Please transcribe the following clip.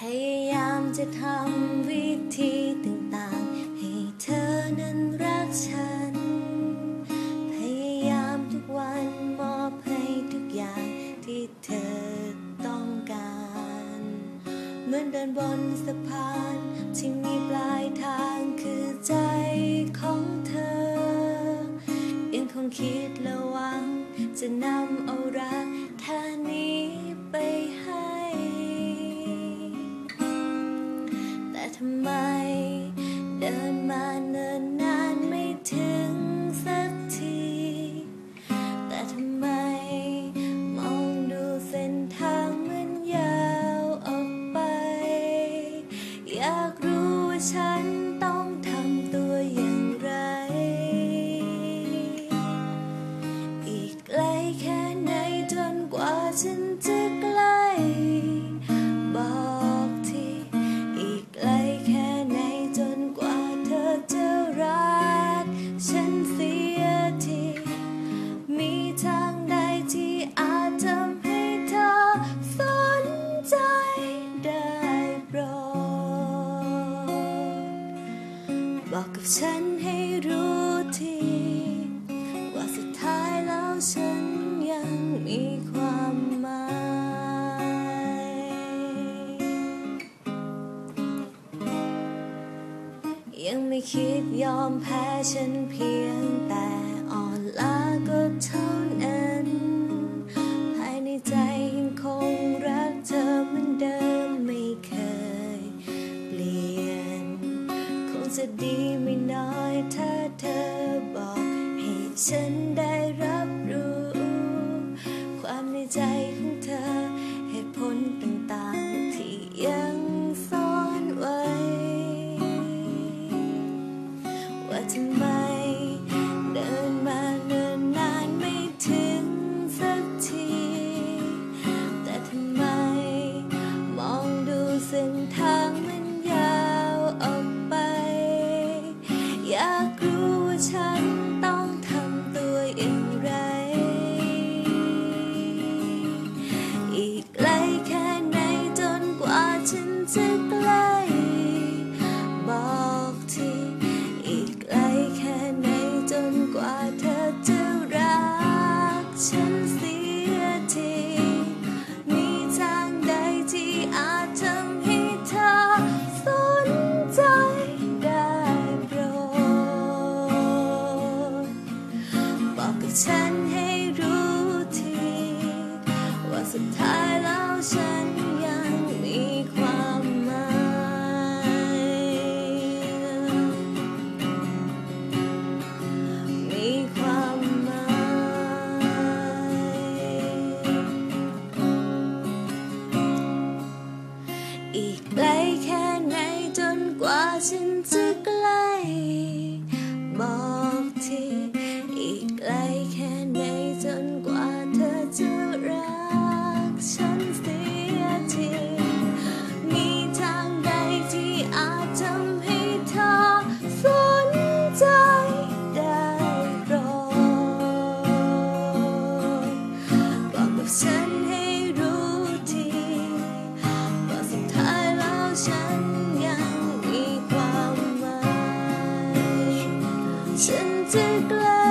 พยายามจะทำวิธีต่างๆ ให้เธอนั้นรักฉัน พยายามทุกวันมอบให้ทุกอย่างที่เธอต้องการ เหมือนเดินบนสะพานที่มี อยากรู้ว่าฉันต้องทำตัวอย่างไร อีกไกลแค่ไหนจนกว่าฉัน ยังไม่คิดยอมแพ้ฉันเพียงแต่อ่อนล้าก็เท่านั้น ภายในใจยังคงรักเธอเหมือนเดิมไม่เคยเปลี่ยน คงจะดีไม่น้อยถ้าเธอบอกให้ฉันได้รับรู้ ความในใจของเธอเหตุผลต่างๆ to glow.